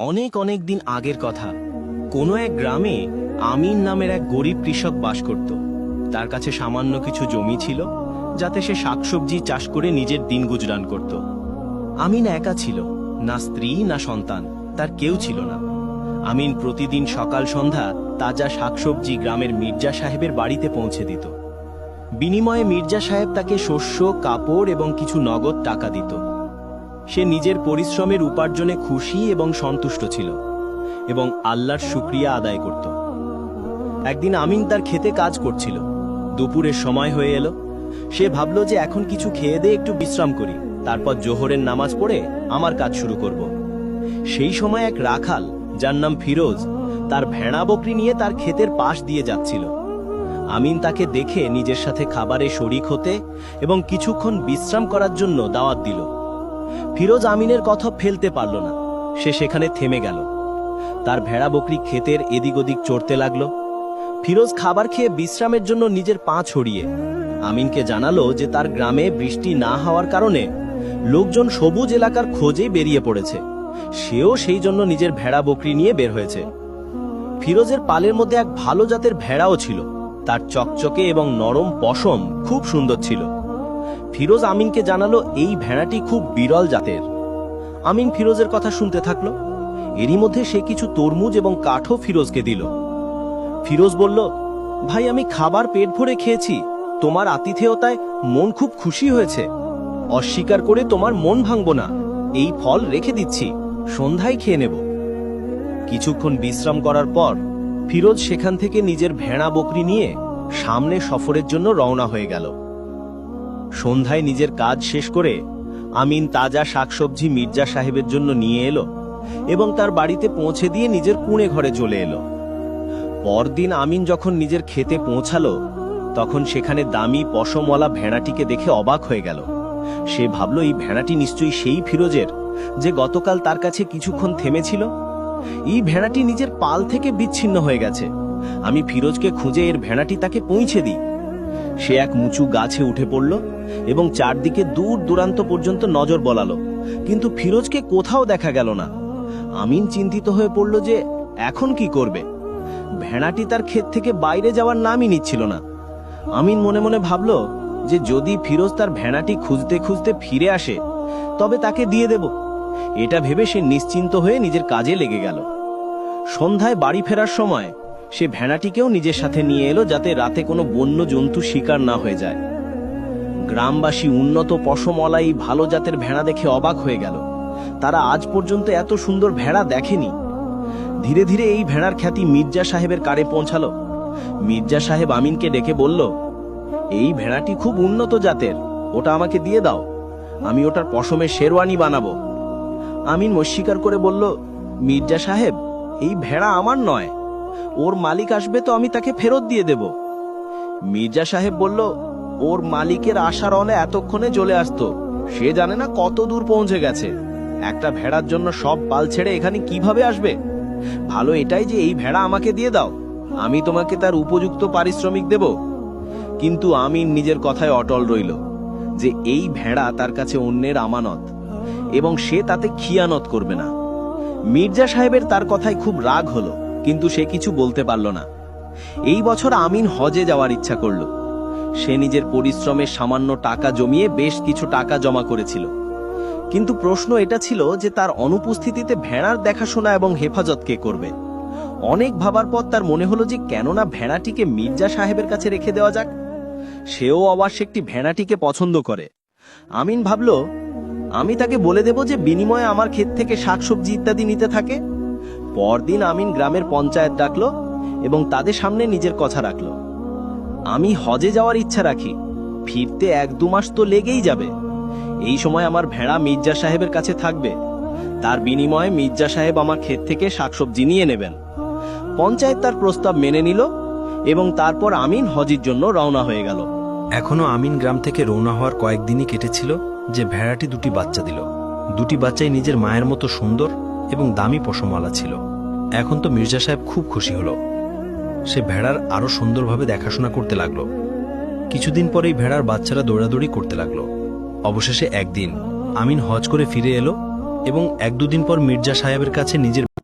অনেক অনেক দিন আগের কথা। কোনো এক গ্রামে আমিন নামের এক গরিব কৃষক বাস করত। তার কাছে সামান্য কিছু জমি ছিল, যাতে সে শাকসবজি চাষ করে নিজের দিন গুজরান করত। আমিন একা ছিল, না স্ত্রী, না সন্তান, তার কেউ ছিল না। আমিন প্রতিদিন সকাল সন্ধ্যা তাজা শাকসবজি গ্রামের মির্জা সাহেবের বাড়িতে পৌঁছে দিত। বিনিময়ে মির্জা সাহেব তাকে শস্য, কাপড় এবং কিছু নগদ টাকা দিত। সে নিজের পরিশ্রমের উপার্জনে খুশি এবং সন্তুষ্ট ছিল এবং আল্লাহর শুক্রিয়া আদায় করত। একদিন আমিন তার খেতে কাজ করছিল। দুপুরের সময় হয়ে এলো। সে ভাবল যে এখন কিছু খেয়ে দিয়ে একটু বিশ্রাম করি। তারপর জোহরের নামাজ পড়ে আমার কাজ শুরু করব। সেই সময় এক রাখাল, যার নাম ফিরোজ, তার ভেড়া বকরি নিয়ে তার ক্ষেতের পাশ দিয়ে যাচ্ছিল। আমিন তাকে দেখে নিজের সাথে খাবারে শরিক হতে এবং কিছুক্ষণ বিশ্রাম করার জন্য দাওয়াত দিল। ফিরোজ আমিনের কথা ফেলতে পারল না। সে সেখানে থেমে গেল। তার ভেড়া বকরি ক্ষেতের এদিক ওদিক চড়তে লাগল। ফিরোজ খাবার খেয়ে বিশ্রামের জন্য নিজের পা ছড়িয়ে আমিনকে জানালো যে তার গ্রামে বৃষ্টি না হওয়ার কারণে লোকজন সবুজ এলাকার খোঁজে বেরিয়ে পড়েছে। সেও সেই জন্য নিজের ভেড়া বকরি নিয়ে বের হয়েছে। ফিরোজের পালের মধ্যে এক ভালো জাতের ভেড়াও ছিল। তার চকচকে এবং নরম পশম খুব সুন্দর ছিল। ফিরোজ আমিনকে জানালো এই ভেড়াটি খুব বিরল জাতের। আমিন ফিরোজের কথা শুনতে থাকল। এরই মধ্যে সে কিছু তরমুজ এবং কাঠও ফিরোজকে দিল। ফিরোজ বলল, ভাই, আমি খাবার পেট ভরে খেয়েছি। তোমার আতিথেয়তায় মন খুব খুশি হয়েছে। অস্বীকার করে তোমার মন ভাঙব না। এই ফল রেখে দিচ্ছি। সন্ধ্যায় খেয়ে নেব। কিছুক্ষণ বিশ্রাম করার পর ফিরোজ সেখান থেকে নিজের ভেড়া বকরি নিয়ে সামনে সফরের জন্য রওনা হয়ে গেল। সন্ধ্যায় নিজের কাজ শেষ করে আমিন তাজা শাকসবজি মির্জা সাহেবের জন্য নিয়ে এলো এবং তার বাড়িতে পৌঁছে দিয়ে নিজের কুঁড়ে ঘরে চলে এলো। পরদিন আমিন যখন নিজের খেতে পৌঁছালো, তখন সেখানে দামি পশমওয়ালা ভেড়াটিকে দেখে অবাক হয়ে গেল। সে ভাবল, এই ভেড়াটি নিশ্চয়ই সেই ফিরোজের যে গতকাল তার কাছে কিছুক্ষণ থেমেছিল? এই ভেড়াটি নিজের পাল থেকে বিচ্ছিন্ন হয়ে গেছে। আমি ফিরোজকে খুঁজে এর ভেড়াটি তাকে পৌঁছে দিই। সে এক উঁচু গাছে উঠে পড়ল এবং চারদিকে দূর দূরান্ত পর্যন্ত নজর বলালো। কিন্তু ফিরোজকে কোথাও দেখা গেল না। আমিন চিন্তিত হয়ে পড়ল যে, এখন কি করবে? ভেড়াটি তার ক্ষেত থেকে বাইরে যাওয়ার নামই নিচ্ছিল না। আমিন মনে মনে ভাবল যে, যদি ফিরোজ তার ভেড়াটি খুঁজতে খুঁজতে ফিরে আসে, তবে তাকে দিয়ে দেব। এটা ভেবে সে নিশ্চিন্ত হয়ে নিজের কাজে লেগে গেল। সন্ধ্যায় বাড়ি ফেরার সময় সে ভেড়াটিকেও নিজের সাথে নিয়ে এলো যাতে রাতে কোনো বন্য জন্তু শিকার না হয়ে যায়। গ্রামবাসী উন্নত পশমলাই ভালো জাতের ভেড়া দেখে অবাক হয়ে গেল। তারা আজ পর্যন্ত এত সুন্দর ভেড়া দেখেনি। ধীরে ধীরে এই ভেড়ার খ্যাতি মির্জা সাহেবের কারে পৌঁছালো। মির্জা সাহেব আমিনকে ডেকে বলল, এই ভেড়াটি খুব উন্নত জাতের, ওটা আমাকে দিয়ে দাও। আমি ওটার পশমের শেরওয়ানি বানাবো। আমিন অস্বীকার করে বলল, মির্জা সাহেব, এই ভেড়া আমার নয়। ওর মালিক আসবে তো আমি তাকে ফেরত দিয়ে দেব। মির্জা সাহেব বলল, ওর মালিকের আশার অলে এতক্ষণে চলে আসতো। সে জানে না কত দূর পৌঁছে গেছে। একটা ভেড়ার জন্য সব পাল ছেড়ে এখানে কীভাবে আসবে? ভালো এটাই যে এই ভেড়া আমাকে দিয়ে দাও। আমি তোমাকে তার উপযুক্ত পারিশ্রমিক দেব। কিন্তু আমি নিজের কথায় অটল রইল যে এই ভেড়া তার কাছে অন্যের আমানত এবং সে তাতে খিয়ানত করবে না। মির্জা সাহেবের তার কথায় খুব রাগ হলো। কিন্তু সে কিছু বলতে পারল না। এই বছর আমিন হজে যাওয়ার ইচ্ছা করল। সে নিজের পরিশ্রমে সামান্য টাকা জমিয়ে বেশ কিছু টাকা জমা করেছিল। কিন্তু প্রশ্ন এটা ছিল যে তার অনুপস্থিতিতে ভেড়ার দেখাশোনা এবং হেফাজত কে করবে? অনেক ভাবার পর তার মনে হলো যে কেননা ভেড়াটিকে মির্জা সাহেবের কাছে রেখে দেওয়া যাক। সেও অবশ্য একটি ভেড়াটিকে পছন্দ করে। আমিন ভাবল, আমি তাকে বলে দেব যে বিনিময়ে আমার ক্ষেত থেকে শাকসবজি ইত্যাদি নিতে থাকে। পরদিন আমিন গ্রামের পঞ্চায়েত ডাকলো এবং তাদের সামনে নিজের কথা রাখল। আমি হজে যাওয়ার ইচ্ছা রাখি, ফিরতে এক দু মাস তো লেগেই যাবে। এই সময় আমার ভেড়া মির্জা সাহেবের কাছে থাকবে। তার বিনিময়ে মির্জা সাহেব আমার ক্ষেত থেকে শাকসবজি নিয়ে নেবেন। পঞ্চায়েত তার প্রস্তাব মেনে নিল এবং তারপর আমিন হজের জন্য রওনা হয়ে গেল। এখনও আমিন গ্রাম থেকে রওনা হওয়ার কয়েকদিনই কেটেছিল যে ভেড়াটি দুটি বাচ্চা দিল। দুটি বাচ্চাই নিজের মায়ের মতো সুন্দর এবং দামি পশমওয়ালা ছিল। এখন তো মির্জা সাহেব খুব খুশি হল। সে ভেড়ার আরও সুন্দরভাবে দেখাশোনা করতে লাগল। কিছুদিন পরেই ভেড়ার বাচ্চারা দৌড়াদৌড়ি করতে লাগল। অবশেষে একদিন আমিন হজ করে ফিরে এলো এবং এক দুদিন পর মির্জা সাহেবের কাছে নিজের